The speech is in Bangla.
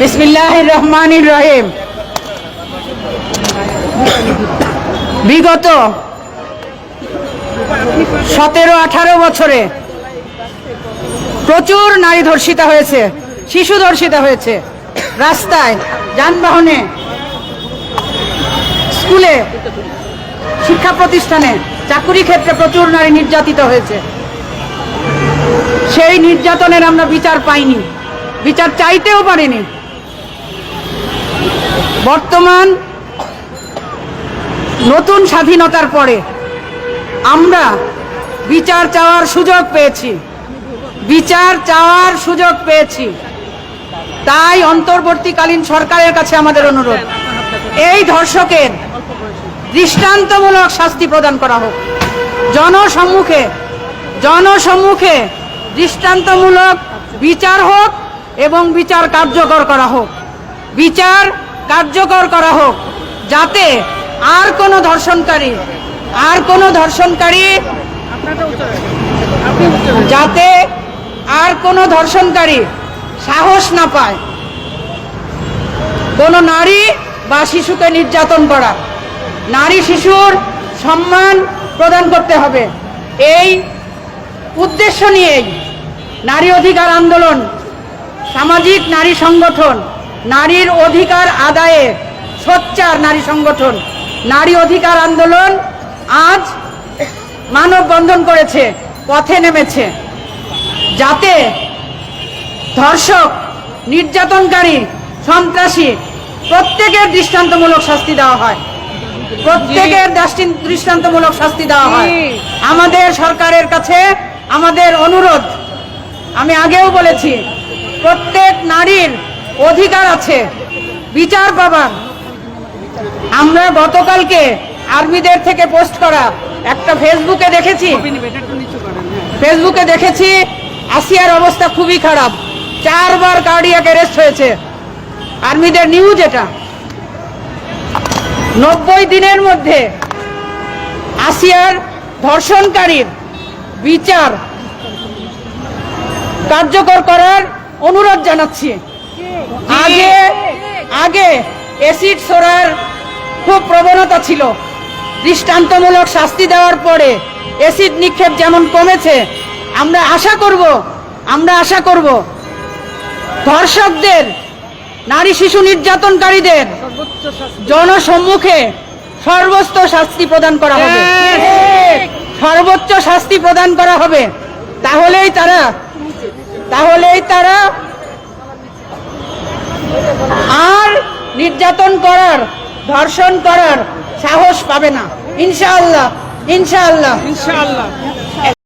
বিসমিল্লাহ রহমান রহিম বিগত সতেরো, আঠারো বছরে প্রচুর নারী ধর্ষিতা হয়েছে, শিশু ধর্ষিতা হয়েছে। রাস্তায়, যানবাহনে, স্কুলে, শিক্ষা প্রতিষ্ঠানে, চাকুরি ক্ষেত্রে প্রচুর নারী নির্যাতিত হয়েছে। সেই নির্যাতনের আমরা বিচার পাইনি। বিচার চাইতেও পারেনি। বর্তমান নতুন স্বাধীনতার পরে আমরা বিচার চাওয়ার সুযোগ পেয়েছি। বিচার চাওয়ার সুযোগ পেয়েছি। তাই অন্তর্বর্তীকালীন সরকারের কাছে আমাদের অনুরোধ, এই ধর্ষকের দৃষ্টান্তমূলক শাস্তি প্রদান করা হোক। জনসম্মুখে জনসম্মুখে দৃষ্টান্তমূলক বিচার হোক এবং বিচার কার্যকর করা হোক। বিচার কার্যকর করা হোক, যাতে আর কোনো ধর্ষণকারী, আর কোনো ধর্ষণকারী যাতে আর কোনো ধর্ষণকারী সাহস না পায়। কোনো নারী বা শিশুকে নির্যাতন করা। নারী শিশুর সম্মান প্রদান করতে হবে। এই উদ্দেশ্য নিয়েই নারী অধিকার আন্দোলন সামাজিক নারী সংগঠন নারীর অধিকার আদায়ে সোচ্চার নারী সংগঠন। নারী অধিকার আন্দোলন আজ মানববন্ধন করেছে পথে নেমেছে। যাতে ধর্ষক নির্যাতনকারী সন্ত্রাসী প্রত্যেকের দৃষ্টান্তমূলক শাস্তি দেওয়া হয়। প্রত্যেকের দৃষ্টি- দৃষ্টান্তমূলক শাস্তি দেওয়া হয়। আমাদের সরকারের কাছে আমাদের অনুরোধ আমি আগেও বলেছি প্রত্যেক নারীর অধিকার আছে। বিচার পাবার। আমরা গতকালকে আর্মিদের থেকে পোস্ট করা একটা ফেসবুকে দেখেছি। ফেসবুকে দেখেছি, আসিয়ার অবস্থা খুবই খারাপ। চারবার কার্ডিয়াক অ্যারেস্ট হয়েছে। আর্মিদের নিউজ এটা। নব্বই দিনের মধ্যে আসিয়ার ধর্ষণকারীর বিচার কার্যকর করার অনুরোধ জানাচ্ছি। আগে আগে অ্যাসিড সোরার খুব প্রবণতা ছিল। দৃষ্টান্তমূলক শাস্তি দেওয়ার পরে অ্যাসিড নিক্ষেপ যেমন কমেছে আমরা আশা করব আমরা আশা করব ধর্ষকদের নারী শিশু নির্যাতনকারীদের জনসম্মুখে সর্বোচ্চ শাস্তি প্রদান করা হবে। সর্বোচ্চ শাস্তি প্রদান করা হবে। তাহলেই তারা তাহলেই তারা আর নির্যাতন করার ধর্ষণ করার সাহস পাবে না। ইনশাআল্লাহ ইনশাআল্লাহ। ইনশাআল্লাহ।